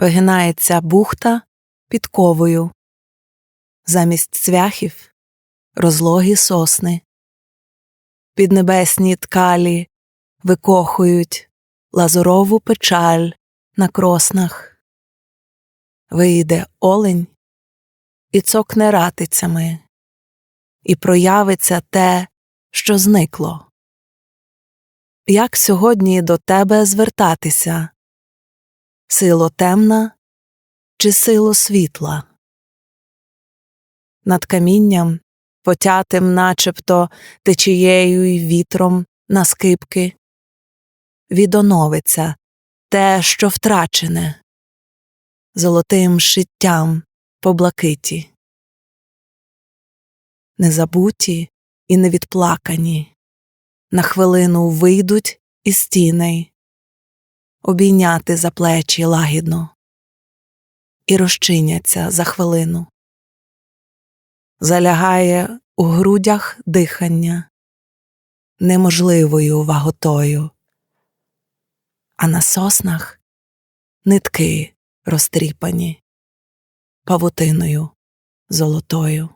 вигинається бухта підковою, замість цвяхів розлогі сосни, піднебесні ткалі викохують лазурову печаль на кроснах. Вийде олень і цокне ратицями, і проявиться те, що зникло. Як сьогодні до тебе звертатися? Сило темна чи сило світла? Над камінням, потятим начебто течією й вітром на скипки, відоновиться те, що втрачене, золотим шиттям по блакиті. Незабуті і невідплакані, на хвилину вийдуть із тіней, обійняти за плечі лагідно і розчиняться за хвилину. Залягає у грудях дихання неможливою ваготою, а на соснах нитки розтріпані павутиною золотою.